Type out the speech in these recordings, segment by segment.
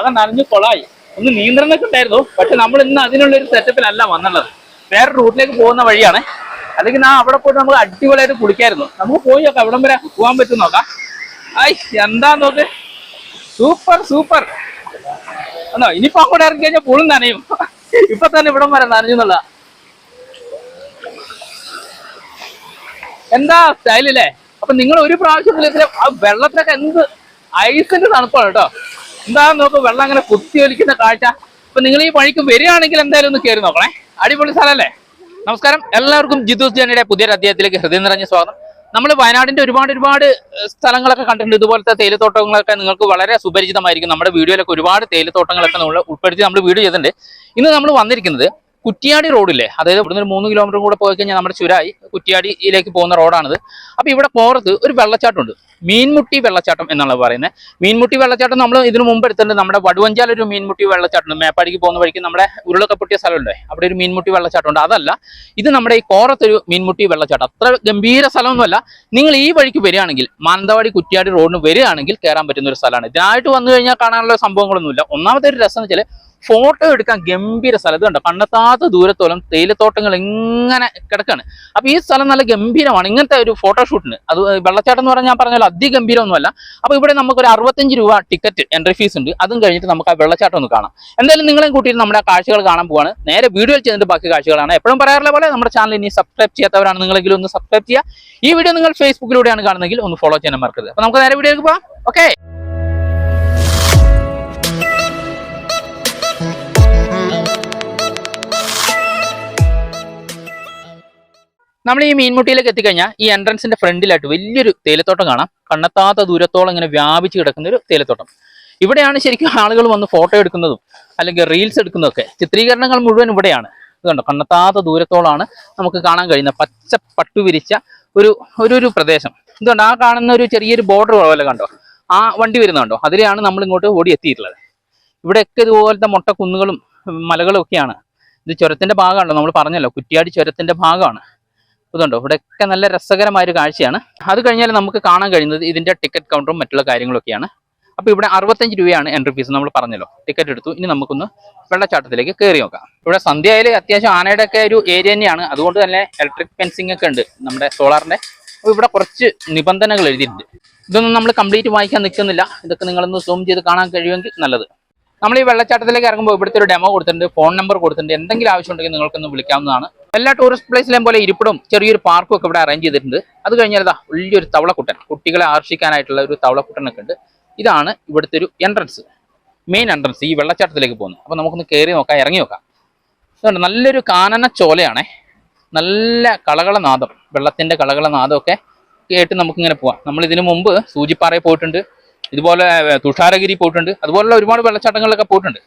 ആകെ നനഞ്ഞു കൊളായി. ഒന്ന് നിയന്ത്രണമൊക്കെ ഉണ്ടായിരുന്നു. പക്ഷെ നമ്മൾ ഇന്ന് അതിനുള്ള ഒരു സെറ്റപ്പിലല്ല വന്നുള്ളത്. വേറെ റൂട്ടിലേക്ക് പോകുന്ന വഴിയാണ്. അല്ലെങ്കിൽ ഞാൻ അവിടെ പോയിട്ട് നമുക്ക് അടിപൊളിയായിട്ട് കുളിക്കായിരുന്നു. നമുക്ക് പോയി നോക്കാം. എവിടം വരെ പോകാൻ പറ്റും നോക്കാം. ഐ എന്താ നോക്ക്. Super super. എന്നോ ഇനിയിപ്പോ അങ്ങോട്ട് ഇറങ്ങി കഴിഞ്ഞാൽ പുളും നനയും. ഇപ്പൊ തന്നെ ഇവിടം വരെ നനഞ്ഞു എന്നുള്ള. എന്താ സ്റ്റൈലല്ലേ അപ്പൊ നിങ്ങൾ ഒരു പ്രാവശ്യം ആ വെള്ളത്തിലൊക്കെ എന്ത് ഐസിന്റെ തണുപ്പാണ് കേട്ടോ. എന്താ നോക്ക് വെള്ളം അങ്ങനെ കുത്തി ഒലിക്കുന്ന കാഴ്ച. അപ്പൊ നിങ്ങൾ ഈ വഴിക്ക് വരികയാണെങ്കിൽ എന്തായാലും ഒന്ന് കയറി നോക്കണേ. അടിപൊളി സ്ഥലമല്ലേ? നമസ്കാരം. എല്ലാവർക്കും ജിതൂസ് ജാനിയുടെ പുതിയൊരു അധ്യായത്തിലേക്ക് ഹൃദയം നിറഞ്ഞ സ്വാഗതം. നമ്മൾ വയനാടിന്റെ ഒരുപാട് ഒരുപാട് സ്ഥലങ്ങളൊക്കെ കണ്ടിട്ടുണ്ട്. ഇതുപോലത്തെ തേയിലത്തോട്ടങ്ങളൊക്കെ നിങ്ങൾക്ക് വളരെ സുപരിചിതമായിരിക്കും. നമ്മുടെ വീഡിയോയിലൊക്കെ ഒരുപാട് തേയിലത്തോട്ടങ്ങളൊക്കെ നമ്മൾ ഉൾപ്പെടുത്തി നമ്മൾ വീഡിയോ ചെയ്തിട്ടുണ്ട്. ഇന്ന് നമ്മൾ വന്നിരിക്കുന്നത് കുറ്റിയാടി റോഡില്ലേ? അതായത് ഇവിടുന്ന് ഒരു മൂന്ന് കിലോമീറ്റർ കൂടെ പോയി കഴിഞ്ഞാൽ നമ്മുടെ ചുരായി കുറ്റിയാടിയിലേക്ക് പോകുന്ന റോഡാണിത്. അപ്പോൾ ഇവിടെ പോറത്ത് ഒരു വെള്ളച്ചാട്ടമുണ്ട്. മീൻമുട്ടി വെള്ളച്ചാട്ടം എന്നാണ് പറയുന്നത്. മീൻമുട്ടി വെള്ളച്ചാട്ടം നമ്മൾ ഇതിനു മുമ്പ് എടുത്തിട്ടുണ്ട്. നമ്മുടെ വടുവഞ്ചാൽ ഒരു മീൻമുട്ടി വെള്ളച്ചാട്ടം മേപ്പാടിക്ക് പോകുന്ന വഴിക്ക് നമ്മുടെ ഉരുളൊക്കെ പൊട്ടിയ സ്ഥലമുണ്ട്. അവിടെ ഒരു മീൻമുട്ടി വെള്ളച്ചാട്ടമുണ്ട്. അതല്ല ഇത് നമ്മുടെ ഈ കോറത്തൊരു മീൻമുട്ടി വെള്ളച്ചാട്ടം. അത്ര ഗംഭീര സ്ഥലമൊന്നുമല്ല. നിങ്ങൾ ഈ വഴിക്ക് വരികയാണെങ്കിൽ മാനന്തവാടി കുറ്റിയാടി റോഡിന് വരികയാണെങ്കിൽ കയറാൻ പറ്റുന്ന ഒരു സ്ഥലമാണ്. ഇതിനായിട്ട് വന്നു കഴിഞ്ഞാൽ കാണാനുള്ള സംഭവങ്ങളൊന്നുമില്ല. ഒന്നാമത്തെ ഒരു രസം എന്ന് വെച്ചാൽ ഫോട്ടോ എടുക്കാൻ ഗംഭീര സ്ഥലം. കണ്ടോ? കണ്ടെത്താത്ത ദൂരത്തോളം തേയിലത്തോട്ടങ്ങൾ ഇങ്ങനെ കിടക്കാണ്. അപ്പൊ ഈ സ്ഥലം നല്ല ഗംഭീരമാണ്. ഇങ്ങനത്തെ ഒരു ഫോട്ടോഷൂട്ടിന് അത് വെള്ളച്ചാട്ടം എന്ന് പറഞ്ഞാൽ ഞാൻ പറഞ്ഞാൽ അതിഗംഭീരമൊന്നുമല്ല. അപ്പൊ ഇവിടെ നമുക്ക് ഒരു അറുപത്തഞ്ച് രൂപ ടിക്കറ്റ് എൻട്രി ഫീസ് ഉണ്ട്. അതും കഴിഞ്ഞിട്ട് നമുക്ക് ആ വെള്ളച്ചാട്ടം ഒന്ന് കാണാം. എന്തായാലും നിങ്ങളെയും കൂട്ടിയിട്ട് നമ്മുടെ കാഴ്ചകൾ കാണാൻ പോവാണ്. നേരെ വീഡിയോയിൽ ചെയ്തിട്ട് ബാക്കി കാഴ്ചകളാണ്. എപ്പോഴും പറയാറുള്ള പോലെ നമ്മുടെ ചാനൽ ഇനി സബ്സ്ക്രൈബ് ചെയ്യാത്തവരാണ് നിങ്ങളെങ്കിലും ഒന്ന് സബ്സ്ക്രൈബ് ചെയ്യുക. ഈ വീഡിയോ നിങ്ങൾ ഫേസ്ബുക്കിലൂടെയാണ് കാണുന്നതെങ്കിൽ ഒന്ന് ഫോളോ ചെയ്യാൻ മറക്കരുത്. അപ്പൊ നമുക്ക് നേരെ വീഡിയോയിലേക്ക് പോകാം ഓക്കെ നമ്മൾ ഈ മീൻമുട്ടിയിലേക്ക് എത്തിക്കഴിഞ്ഞാൽ ഈ എൻട്രൻസിന്റെ ഫ്രണ്ടിലായിട്ട് വലിയൊരു തേയിലത്തോട്ടം കാണാം. കണ്ണെത്താത്ത ദൂരത്തോളം ഇങ്ങനെ വ്യാപിച്ച് കിടക്കുന്ന ഒരു തേയിലത്തോട്ടം. ഇവിടെയാണ് ശരിക്കും ആളുകൾ വന്ന് ഫോട്ടോ എടുക്കുന്നതും അല്ലെങ്കിൽ റീൽസ് എടുക്കുന്നതൊക്കെ. ചിത്രീകരണങ്ങൾ മുഴുവൻ ഇവിടെയാണ്. ഇതുണ്ടോ കണ്ണെത്താത്ത ദൂരത്തോളമാണ് നമുക്ക് കാണാൻ കഴിയുന്ന പച്ച പട്ടുവിരിച്ച ഒരു ഒരു ഒരു പ്രദേശം. ഇതുകൊണ്ട് ആ കാണുന്ന ഒരു ചെറിയൊരു ബോർഡർ പോലെ കണ്ടോ? ആ വണ്ടി വരുന്നുണ്ടോ അതിലെയാണ് നമ്മൾ ഇങ്ങോട്ട് ഓടി എത്തിയിട്ടുള്ളത്. ഇവിടെയൊക്കെ ഇതുപോലത്തെ മുട്ടക്കുന്നുകളും മലകളും ഒക്കെയാണ്. ഇത് ചുരത്തിന്റെ ഭാഗമാണല്ലോ. നമ്മൾ പറഞ്ഞല്ലോ കുറ്റിയാടി ചുരത്തിന്റെ ഭാഗമാണ്. ഇതുണ്ടോ? ഇവിടെയൊക്കെ നല്ല രസകരമായ ഒരു കാഴ്ചയാണ്. അത് കഴിഞ്ഞാൽ നമുക്ക് കാണാൻ കഴിയുന്നത് ഇതിന്റെ ടിക്കറ്റ് കൗണ്ടറും മറ്റുള്ള കാര്യങ്ങളൊക്കെയാണ്. അപ്പോൾ ഇവിടെ അറുപത്തഞ്ച് രൂപയാണ് എൻട്രി ഫീസ് നമ്മൾ പറഞ്ഞല്ലോ. ടിക്കറ്റ് എടുത്തു. ഇനി നമുക്കൊന്ന് വെള്ളച്ചാട്ടത്തിലേക്ക് കയറി നോക്കാം. ഇവിടെ സന്ധ്യയിൽ അത്യാവശ്യം ആനയുടെ ഒക്കെ ഒരു ഏരിയ തന്നെയാണ്. അതുകൊണ്ട് തന്നെ ഇലക്ട്രിക് ഫെൻസിംഗ് ഒക്കെ ഉണ്ട് നമ്മുടെ സോളാറിന്റെ അപ്പൊ ഇവിടെ കുറച്ച് നിബന്ധനകൾ എഴുതിയിട്ടുണ്ട്. ഇതൊന്നും നമ്മൾ കംപ്ലീറ്റ് വായിക്കാൻ നിൽക്കുന്നില്ല. ഇതൊക്കെ നിങ്ങളൊന്ന് സൂം ചെയ്ത് കാണാൻ കഴിയുമെങ്കിൽ നല്ലത്. നമ്മൾ ഈ വെള്ളച്ചാട്ടത്തിലേക്ക് ഇറങ്ങുമ്പോൾ ഇവിടുത്തെ ഒരു ഡെമോ കൊടുത്തിട്ടുണ്ട് ഫോൺ നമ്പർ കൊടുത്തിട്ടുണ്ട് എന്തെങ്കിലും ആവശ്യമുണ്ടെങ്കിൽ നിങ്ങൾക്കൊന്ന് വിളിക്കാവുന്നതാണ്. എല്ലാ ടൂറിസ്റ്റ് പ്ലേസിലെയും പോലെ ഇരിപ്പിടും ചെറിയൊരു പാർക്കും ഒക്കെ ഇവിടെ അറേഞ്ച് ചെയ്തിട്ടുണ്ട്. അത് കഴിഞ്ഞാൽ ഇതാ വലിയൊരു തവളക്കുട്ടൻ കുട്ടികളെ ആകർഷിക്കാനായിട്ടുള്ള ഒരു തവളക്കുട്ടനൊക്കെ ഉണ്ട്. ഇതാണ് ഇവിടുത്തെ ഒരു എൻട്രൻസ് മെയിൻ എൻട്രൻസ് ഈ വെള്ളച്ചാട്ടത്തിലേക്ക് പോകുന്നത്. അപ്പോൾ നമുക്കൊന്ന് കയറി നോക്കാം ഇറങ്ങി നോക്കാം. അതുകൊണ്ട് നല്ലൊരു കാനന ചോലയാണേ. നല്ല കളകളനാദം വെള്ളത്തിന്റെ കളകളനാദമൊക്കെ കേട്ട് നമുക്കിങ്ങനെ പോവാം. നമ്മൾ ഇതിനു മുമ്പ് സൂചിപ്പാറയിൽ പോയിട്ടുണ്ട്. ഇതുപോലെ തുഷാരഗിരി പോയിട്ടുണ്ട്. അതുപോലുള്ള ഒരുപാട് വെള്ളച്ചാട്ടങ്ങളിലൊക്കെ പോയിട്ടുണ്ട്.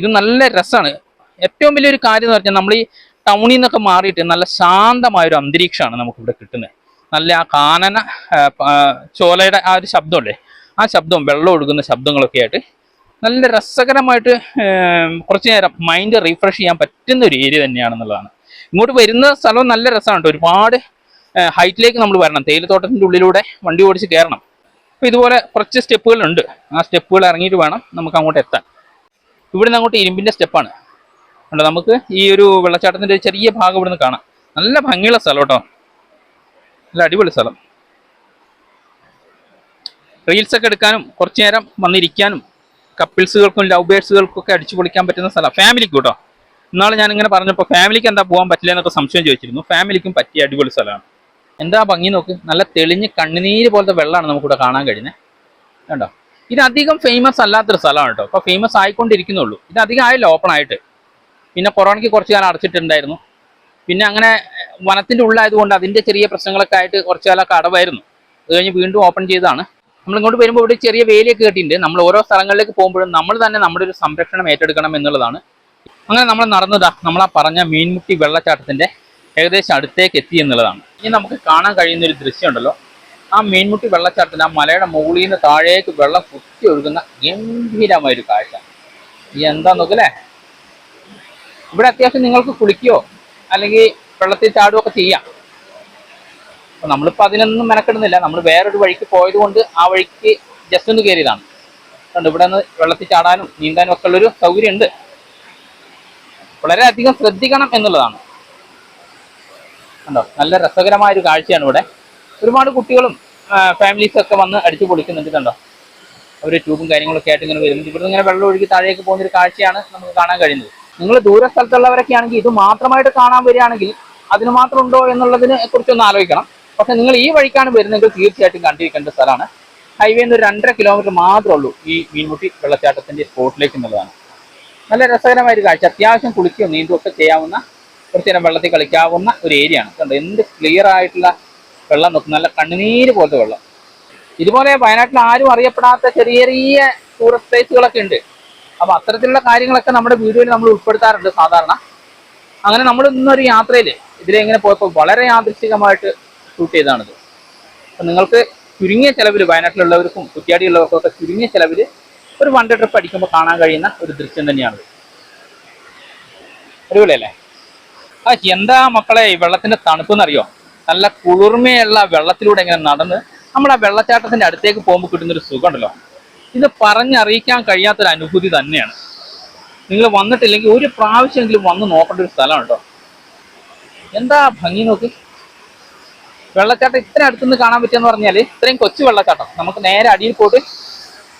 ഇത് നല്ല രസമാണ് ഏറ്റവും വലിയൊരു കാര്യം എന്ന് പറഞ്ഞാൽ നമ്മൾ ഈ ടൗണിൽ നിന്നൊക്കെ മാറിയിട്ട് നല്ല ശാന്തമായ ഒരു അന്തരീക്ഷമാണ് നമുക്കിവിടെ കിട്ടുന്നത്. നല്ല ആ കാനന ചോലയുടെ ആ ഒരു ശബ്ദമല്ലേ? ആ ശബ്ദം വെള്ളം ഒഴുകുന്ന ശബ്ദങ്ങളൊക്കെ ആയിട്ട് നല്ല രസകരമായിട്ട് കുറച്ച് നേരം മൈൻഡ് റീഫ്രഷ് ചെയ്യാൻ പറ്റുന്ന ഒരു ഏരിയ തന്നെയാണെന്നുള്ളതാണ്. ഇങ്ങോട്ട് വരുന്ന സ്ഥലം നല്ല രസമാണ് ഒരുപാട് ഹൈറ്റിലേക്ക് നമ്മൾ വരണം. തേയിലത്തോട്ടത്തിന്റെ ഉള്ളിലൂടെ വണ്ടി ഓടിച്ച് കയറണം. അപ്പോൾ ഇതുപോലെ കുറച്ച് സ്റ്റെപ്പുകളുണ്ട്. ആ സ്റ്റെപ്പുകൾ ഇറങ്ങിയിട്ട് വേണം നമുക്ക് അങ്ങോട്ട് എത്താൻ. ഇവിടെ നിന്ന് അങ്ങോട്ട് ഇരുമ്പിന്റെ സ്റ്റെപ്പാണ്. കണ്ടോ നമുക്ക് ഈ ഒരു വെള്ളച്ചാട്ടത്തിന്റെ ചെറിയ ഭാഗം ഇവിടെ നിന്ന് കാണാം. നല്ല ഭംഗിയുള്ള സ്ഥലം കേട്ടോ. നല്ല അടിപൊളി സ്ഥലം. റീൽസൊക്കെ എടുക്കാനും കുറച്ച് നേരം വന്നിരിക്കാനും കപ്പിൾസുകൾക്കും ലവ് ബേഴ്സുകൾക്കും ഒക്കെ അടിച്ചു പൊളിക്കാൻ പറ്റുന്ന സ്ഥലം. ഫാമിലിക്ക് കേട്ടോ. ഇന്നാൾ ഞാനിങ്ങനെ പറഞ്ഞപ്പോൾ ഫാമിലിക്ക് എന്താ പോകാൻ പറ്റില്ല എന്നൊക്കെ സംശയം ചോദിച്ചിരുന്നു. ഫാമിലിക്കും പറ്റിയ അടിപൊളി സ്ഥലമാണ്. എന്താ ഭംഗി നോക്ക്? നല്ല തെളിഞ്ഞ് കണ്ണുനീര് പോലത്തെ വെള്ളമാണ് നമുക്കിവിടെ കാണാൻ കഴിയുന്നത് കണ്ടോ? ഇത് അധികം ഫേമസ് അല്ലാത്തൊരു സ്ഥലമാണ് കേട്ടോ. ഇപ്പോൾ ഫേമസ് ആയിക്കൊണ്ടിരിക്കുന്നുള്ളൂ. ഇത് ആയല്ലോ ഓപ്പൺ ആയിട്ട്. പിന്നെ കൊറോണയ്ക്ക് കുറച്ച് കാലം അടച്ചിട്ടുണ്ടായിരുന്നു. പിന്നെ അങ്ങനെ വനത്തിന്റെ ഉള്ളായതുകൊണ്ട് അതിന്റെ ചെറിയ പ്രശ്നങ്ങളൊക്കെ ആയിട്ട് കുറച്ച് കാലമൊക്കെ അടവായിരുന്നു. അത് കഴിഞ്ഞ് വീണ്ടും ഓപ്പൺ ചെയ്തതാണ്. നമ്മൾ ഇങ്ങോട്ട് വരുമ്പോൾ ഇവിടെ ചെറിയ വേലിയൊക്കെ കിട്ടിയിട്ടുണ്ട്. നമ്മൾ ഓരോ സ്ഥലങ്ങളിലേക്ക് പോകുമ്പോഴും നമ്മൾ തന്നെ നമ്മുടെ ഒരു സംരക്ഷണം ഏറ്റെടുക്കണം എന്നുള്ളതാണ്. അങ്ങനെ നമ്മൾ നടന്നതാ. നമ്മൾ ആ പറഞ്ഞ മീൻമുട്ടി വെള്ളച്ചാട്ടത്തിന്റെ ഏകദേശം അടുത്തേക്ക് എത്തി എന്നുള്ളതാണ്. ഇനി നമുക്ക് കാണാൻ കഴിയുന്ന ഒരു ദൃശ്യമുണ്ടല്ലോ. ആ മീൻമുട്ടി വെള്ളച്ചാട്ടത്തിൽ ആ മലയുടെ മുകളിൽ നിന്ന് താഴേക്ക് വെള്ളം കുത്തി ഒഴുകുന്ന ഗംഭീരമായ ഒരു കാഴ്ച എന്താ നോക്കല്ലേ? ഇവിടെ അത്യാവശ്യം നിങ്ങൾക്ക് കുളിക്കുകയോ അല്ലെങ്കിൽ വെള്ളത്തിൽ ചാടുകയോ ഒക്കെ ചെയ്യാം. അപ്പൊ നമ്മളിപ്പോ അതിനൊന്നും മെനക്കെടുന്നില്ല. നമ്മൾ വേറൊരു വഴിക്ക് പോയത് കൊണ്ട് ആ വഴിക്ക് ജസ്റ്റ് ഒന്ന് കയറിയതാണ് കണ്ടോ ഇവിടെ നിന്ന് വെള്ളത്തിൽ ചാടാനും നീന്താനും ഒക്കെ ഉള്ളൊരു സൗകര്യമുണ്ട്. വളരെ വളരെയധികം ശ്രദ്ധിക്കണം എന്നുള്ളതാണ്. കണ്ടോ? നല്ല രസകരമായ ഒരു കാഴ്ചയാണ് ഇവിടെ. ഒരുപാട് കുട്ടികളും ഫാമിലീസ് ഒക്കെ വന്ന് അടിച്ചു പൊളിക്കുന്നുണ്ട് കണ്ടോ? അവർ ട്യൂബും കാര്യങ്ങളൊക്കെ ആയിട്ട് ഇങ്ങനെ വരുന്നുണ്ട്. ഇവിടുന്ന് ഇങ്ങനെ വെള്ളം ഒഴുകി താഴേക്ക് പോകുന്ന ഒരു കാഴ്ചയാണ് നമുക്ക് കാണാൻ കഴിയുന്നത്. നിങ്ങൾ ദൂര സ്ഥലത്തുള്ളവരൊക്കെ ആണെങ്കിൽ ഇത് മാത്രമായിട്ട് കാണാൻ വരികയാണെങ്കിൽ അതിന് മാത്രം ഉണ്ടോ എന്നുള്ളതിനെ കുറിച്ചൊന്ന് ആലോചിക്കണം. പക്ഷെ നിങ്ങൾ ഈ വഴിക്കാണ് വരുന്നതെങ്കിൽ തീർച്ചയായിട്ടും കണ്ടിരിക്കേണ്ട സ്ഥലമാണ്. ഹൈവേ ഒരു രണ്ടര കിലോമീറ്റർ മാത്രമേ ഉള്ളൂ ഈ മീൻമുട്ടി വെള്ളച്ചാട്ടത്തിന്റെ സ്പോട്ടിലേക്ക് എന്നുള്ളതാണ്. നല്ല രസകരമായ ഒരു കാഴ്ച. അത്യാവശ്യം കുളിക്കുകയും നീന്തുകയൊക്കെ ചെയ്യാവുന്ന നേരം വെള്ളത്തിൽ കളിക്കാവുന്ന ഒരു ഏരിയ ആണ്. കണ്ടോ എന്ത് ക്ലിയർ ആയിട്ടുള്ള വെള്ളം നോക്കും നല്ല കണ്ണുനീര് പോലത്തെ വെള്ളം. ഇതുപോലെ വയനാട്ടിൽ ആരും അറിയപ്പെടാത്ത ചെറിയ ചെറിയ ടൂറിസ്റ്റ് പ്ലേസുകളൊക്കെ ഉണ്ട്. അപ്പൊ അത്തരത്തിലുള്ള കാര്യങ്ങളൊക്കെ നമ്മുടെ വീഡിയോയിൽ നമ്മൾ ഉൾപ്പെടുത്താറുണ്ട് സാധാരണ. അങ്ങനെ നമ്മൾ ഇന്നൊരു യാത്രയിൽ ഇതിലെ ഇങ്ങനെ പോയപ്പോൾ വളരെ യാദൃശികമായിട്ട് ഷൂട്ട് ചെയ്തതാണിത് അപ്പൊ നിങ്ങൾക്ക് ചുരുങ്ങിയ ചിലവിൽ വയനാട്ടിലുള്ളവർക്കും കുറ്റിയാടിയുള്ളവർക്കും ഒക്കെ ചുരുങ്ങിയ ചിലവിൽ ഒരു വൺ ഡേ ട്രിപ്പ് അടിക്കുമ്പോൾ കാണാൻ കഴിയുന്ന ഒരു ദൃശ്യം തന്നെയാണിത്. അടിപൊളിയല്ലേ? ആ എന്താ മക്കളെ ഈ വെള്ളത്തിന്റെ തണുപ്പ് എന്നറിയോ? നല്ല കുളിർമയുള്ള വെള്ളത്തിലൂടെ ഇങ്ങനെ നടന്ന് നമ്മൾ ആ വെള്ളച്ചാട്ടത്തിന്റെ അടുത്തേക്ക് പോകുമ്പോൾ കിട്ടുന്ന ഒരു സുഖമുണ്ടല്ലോ. ഇത് പറഞ്ഞറിയിക്കാൻ കഴിയാത്തൊരു അനുഭൂതി തന്നെയാണ്. നിങ്ങൾ വന്നിട്ടില്ലെങ്കിൽ ഒരു പ്രാവശ്യമെങ്കിലും വന്ന് നോക്കേണ്ട ഒരു സ്ഥലമാണ് കേട്ടോ. എന്താ ഭംഗി നോക്ക്. വെള്ളച്ചാട്ടം ഇത്ര അടുത്തുനിന്ന് കാണാൻ പറ്റുമെന്ന് പറഞ്ഞാൽ ഇത്രയും കൊച്ചു വെള്ളച്ചാട്ടം. നമുക്ക് നേരെ അടിയിൽ പോയിട്ട്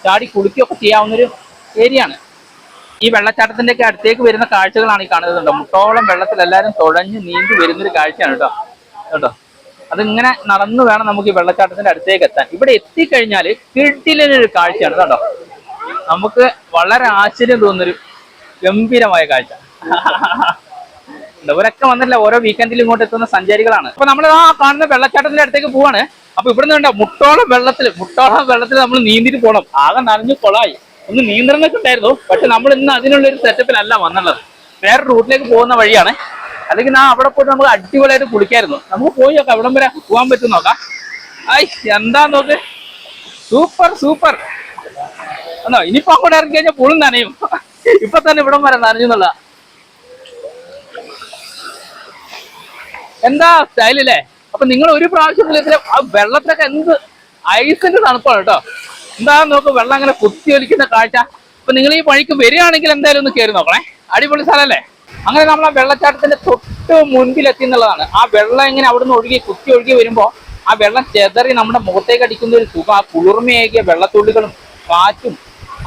ചാടി കുളിക്കുകയൊക്കെ ചെയ്യാവുന്നൊരു ഏരിയ ആണ് ഈ വെള്ളച്ചാട്ടത്തിന്റെ ഒക്കെ അടുത്തേക്ക് വരുന്ന കാഴ്ചകളാണ് ഈ കാണുന്നത് കേട്ടോ. മുട്ടോളം വെള്ളത്തിൽ എല്ലാവരും തുഴഞ്ഞ് നീന്തി വരുന്നൊരു കാഴ്ചയാണ് കേട്ടോ. കേട്ടോ. അതിങ്ങനെ നടന്നു വേണം നമുക്ക് ഈ വെള്ളച്ചാട്ടത്തിന്റെ അടുത്തേക്ക് എത്താൻ. ഇവിടെ എത്തിക്കഴിഞ്ഞാൽ കിട്ടിലൊരു കാഴ്ചയാണ് കേട്ടോ. നമുക്ക് വളരെ ആശ്ചര്യം തോന്നുന്നൊരു ഗംഭീരമായ കാഴ്ച. ഇവരൊക്കെ വന്നിട്ടില്ല ഓരോ വീക്കെൻഡിൽ ഇങ്ങോട്ട് എത്തുന്ന സഞ്ചാരികളാണ്. അപ്പൊ നമ്മൾ ആ കാണുന്ന വെള്ളച്ചാട്ടത്തിന്റെ അടുത്തേക്ക് പോവാണ്. അപ്പൊ ഇവിടുന്ന് കണ്ട മുട്ടോളം വെള്ളത്തിൽ മുട്ടോളം വെള്ളത്തിൽ നമ്മൾ നീന്തിട്ട് പോകണം ആകെ നനഞ്ഞു കൊളായി. ഒന്ന് നിയന്ത്രണമൊക്കെ ഉണ്ടായിരുന്നു പക്ഷെ നമ്മൾ ഇന്ന് അതിനുള്ള ഒരു സെറ്റപ്പിലല്ല വന്നുള്ളത്. വേറെ റൂട്ടിലേക്ക് പോകുന്ന വഴിയാണ്. അല്ലെങ്കിൽ നാ അവിടെ പോയിട്ട് നമുക്ക് അടിപൊളിയായിട്ട് കുളിക്കായിരുന്നു. നമുക്ക് പോയി നോക്കാം. എവിടം വരെ പോകാൻ പറ്റും നോക്കാം. ഐ എന്താ നോക്ക്? Super super. എന്നോ ഇനിയിപ്പോ അങ്ങോട്ട് ഇറങ്ങി കഴിഞ്ഞാൽ പുളും നനയും. ഇപ്പൊ തന്നെ ഇവിടം വരെ നനഞ്ഞു എന്നുള്ള എന്താ സ്റ്റൈലല്ലേ? അപ്പൊ നിങ്ങൾ ഒരു പ്രാവശ്യം വെള്ളത്തിലൊക്കെ എന്ത് ഐസിന്റെ തണുപ്പാണ് കേട്ടോ. എന്താ നോക്ക് വെള്ളം അങ്ങനെ കുത്തി ഒലിക്കുന്ന കാഴ്ച. അപ്പൊ നിങ്ങൾ ഈ വഴിക്ക് വരികയാണെങ്കിൽ എന്തായാലും ഒന്ന് കയറി നോക്കണേ. അടിപൊളി സ്ഥലമല്ലേ? അങ്ങനെ നമ്മൾ വെള്ളച്ചാട്ടത്തിന്റെ തൊട്ട് മുൻപിൽ എത്തി എന്നുള്ളതാണ്. ആ വെള്ളം ഇങ്ങനെ അവിടുന്ന് ഒഴുകി കുത്തി ഒഴുകി വരുമ്പോ ആ വെള്ളം ചെതറി നമ്മുടെ മുഖത്തേക്ക് അടിക്കുന്ന ഒരു സുഖം ആ കുളിർമയേകിയ വെള്ളത്തുള്ളികളും കാറ്റും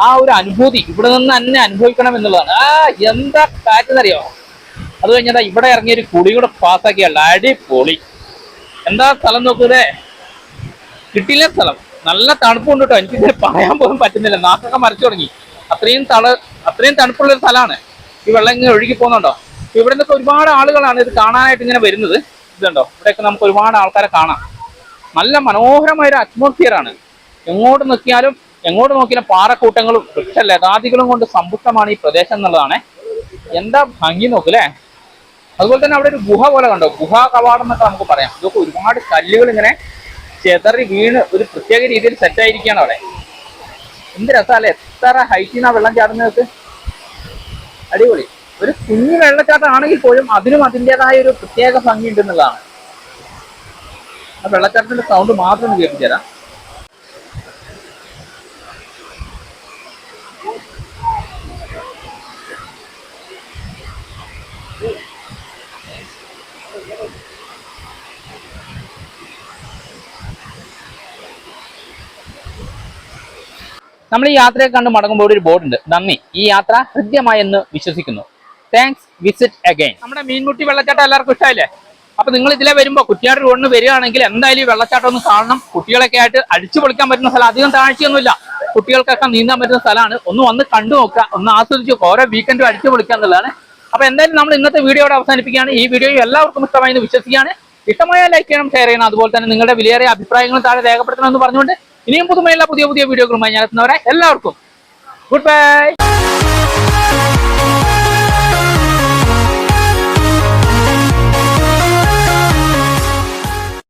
ആ ഒരു അനുഭൂതി ഇവിടെ നിന്ന് തന്നെ അനുഭവിക്കണം എന്നുള്ളതാണ്. ആ എന്താ കാറ്റെന്നറിയോ? അത് കഴിഞ്ഞാൽ ഇവിടെ ഇറങ്ങിയ ഒരു കുളി കൂടെ പാസ്സാക്കിയല്ല അടിപൊളി. എന്താ സ്ഥലം നോക്കൂലേ കിട്ടില്ല സ്ഥലം. നല്ല തണുപ്പുണ്ട് കേട്ടോ. എനിക്ക് ഇതിനെ പറയാൻ പോലും പറ്റുന്നില്ല. നാക്കൊക്കെ മരച്ചു തുടങ്ങി. അത്രയും തള അത്രയും തണുപ്പുള്ള ഒരു സ്ഥലമാണ്. ഈ വെള്ളം ഇങ്ങനെ ഒഴുകി പോകുന്നുണ്ടോ? ഇവിടെ നിന്നൊക്കെ ഒരുപാട് ആളുകളാണ് ഇത് കാണാനായിട്ട് ഇങ്ങനെ വരുന്നത്. ഇതുണ്ടോ? ഇവിടെയൊക്കെ നമുക്ക് ഒരുപാട് ആൾക്കാരെ കാണാം. നല്ല മനോഹരമായ ഒരു അറ്റ്മോസ്ഫിയർ ആണ്. എങ്ങോട്ട് നോക്കിയാലും എങ്ങോട്ട് നോക്കിയാലും പാറക്കൂട്ടങ്ങളും വൃക്ഷലതാദികളും കൊണ്ട് സമ്പുഷ്ടമാണ് ഈ പ്രദേശം എന്നുള്ളതാണ്. എന്താ ഭംഗി നോക്കല്ലേ അതുപോലെ തന്നെ അവിടെ ഒരു ഗുഹ പോലെ കണ്ടോ? ഗുഹ കവാടം എന്നൊക്കെ നമുക്ക് പറയാം. ഇതൊക്കെ ഒരുപാട് കല്ലുകൾ ഇങ്ങനെ ചെതറി വീണ് ഒരു പ്രത്യേക രീതിയിൽ സെറ്റ് ആയിരിക്കുകയാണ് അവിടെ. എന്ത് രസമല്ലേ എത്ര ഹൈറ്റിൽ നിന്നാ വെള്ളം ചാടുന്നതൊക്കെ അടിപൊളി. ഒരു കുഞ്ഞു വെള്ളച്ചാട്ടം ആണെങ്കിൽ പോലും അതിനും അതിന്റെതായ ഒരു പ്രത്യേക ഭംഗി ഉണ്ടെന്നുള്ളതാണ്. ആ വെള്ളച്ചാട്ടത്തിന്റെ സൗണ്ട് മാത്രം കേൾപ്പിച്ചു തരാം നമ്മൾ ഈ യാത്രയെ കണ്ട് മടങ്ങുമ്പോൾ ഒരു ബോർഡ് ഉണ്ട്. നന്ദി. ഈ യാത്ര ഹൃദ്യമായി എന്ന് വിശ്വസിക്കുന്നു. താങ്ക്സ് വിസിറ്റ് അഗൈൻ നമ്മുടെ മീൻമുട്ടി വെള്ളച്ചാട്ടം എല്ലാവർക്കും ഇഷ്ടമല്ലേ അപ്പൊ നിങ്ങൾ ഇതിലെ വരുമ്പോൾ കുറ്റിയാട് റോഡിന് വരികയാണെങ്കിൽ എന്തായാലും ഈ വെള്ളച്ചാട്ടം ഒന്ന് കാണണം. കുട്ടികളൊക്കെ ആയിട്ട് അടിച്ചു പൊളിക്കാൻ പറ്റുന്ന സ്ഥലം. അധികം താഴ്ചയൊന്നുമില്ല. കുട്ടികൾക്കൊക്കെ നീന്താൻ പറ്റുന്ന സ്ഥലമാണ്. ഒന്ന് വന്ന് കണ്ടു നോക്കുക. ഒന്ന് ആസ്വദിച്ച്. ഓരോ വീക്കെൻഡും അടിച്ചു പൊളിക്കുക എന്നുള്ളതാണ്. അപ്പൊ എന്തായാലും നമ്മൾ ഇന്നത്തെ വീഡിയോയുടെ അവസാനിപ്പിക്കുകയാണ്. ഈ വീഡിയോ എല്ലാവർക്കും ഇഷ്ടമായി എന്ന് വിശ്വസിക്കുകയാണ്. ഇഷ്ടമായ ലൈക്ക് ചെയ്യണം ഷെയർ ചെയ്യണം. അതുപോലെ തന്നെ നിങ്ങളുടെ വിലയേറിയ അഭിപ്രായങ്ങൾ താഴെ രേഖപ്പെടുത്തണം എന്ന് പറഞ്ഞുകൊണ്ട് ഇനിയും പുതുമയുള്ള പുതിയ പുതിയ വീഡിയോകളുമായി ഞാൻ എത്തുന്നവരെ എല്ലാവർക്കും ഗുഡ് ബൈ.